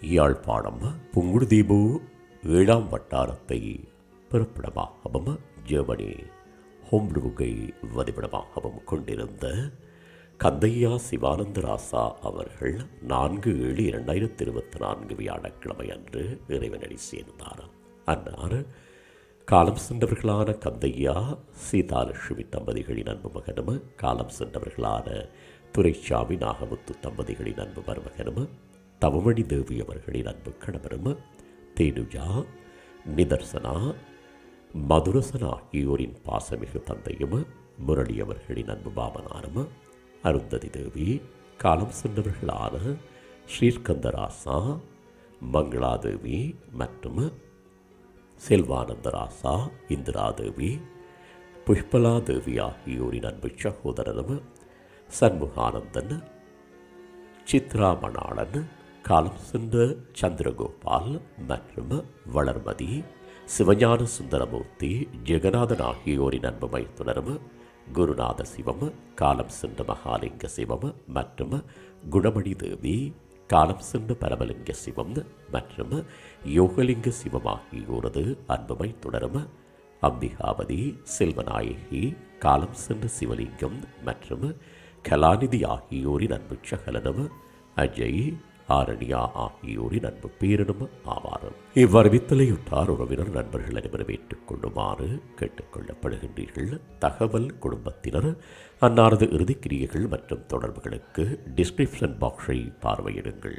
யாழ்ப்பாணம் புங்குடுதீபு ஏழாம் வட்டாரத்தை பிறப்பிடமாகவும் ஜெர்மனி? ஹோம்ரூகை வதிப்பிடமாகவும் கொண்டிருந்த கந்தையா சிவானந்தராசா அவர்கள் நான்கு ஏழு இரண்டாயிரத்தி இருபத்தி நான்கு வியாழக்கிழமை அன்று இறைவனடி சேர்ந்தார். அன்னார் காலம் சென்றவர்களான கந்தையா சீதாலட்சுமி தம்பதிகளின் அன்பு மகனும் காலம் சென்றவர்களான துரைசாமி நாகமுத்து தம்பதிகளின் அன்பு மருமகனும் தவமணி தேவி அவர்களின் அன்பு கணவரும் தேனுஜா நிதர்சனா மதுரசனா ஆகியோரின் பாசமிகு தந்தையும் முரளி அவர்களின் அன்பு மாமனாரும் அருந்ததி தேவி காலம் சென்றவர்களான ஸ்ரீஸ்கந்தராசா மங்களாதேவி மற்றும் செல்வானந்தராசா இந்திராதேவி புஷ்பலாதேவி ஆகியோரின் அன்பு சகோதரரும் சண்முகானந்தன் சித்ராமணாளன் காலம் சென்ற சந்திரகோபால் மற்றும் வளர்மதி சிவஞான சுந்தரமூர்த்தி ஜெகநாதன் ஆகியோரின் அன்பு மைத்துனரும் குருநாத சிவம் காலம் சென்ற மகாலிங்க சிவம் மற்றும் குணமணி தேவி காலம் சென்ற பரமலிங்க சிவம் மற்றும் யோகலிங்க சிவம் ஆகியோரது அன்புமை தொடரும் அம்பிகாவதி செல்வநாயகி காலம் சென்ற சிவலிங்கம் மற்றும் கலாநிதி ஆகியோரின் அன்பு சகலனும் அஜய் ஆரணியா ஆகியோரின் அன்பு பேரனும் ஆவாரும். இவ்வறிவித்தலையுற்றார் உறவினர் நண்பர்கள் அனைவரும் ஏற்றுக்கொள்ளுமாறு கேட்டுக்கொள்ளப்படுகின்றீர்கள். தகவல் குடும்பத்தினர் அன்னாரது இறுதிக்கிரியைகள் மற்றும் தொடர்புகளுக்கு டிஸ்கிரிப்ஷன் பாக்ஸை பார்வையிடுங்கள்.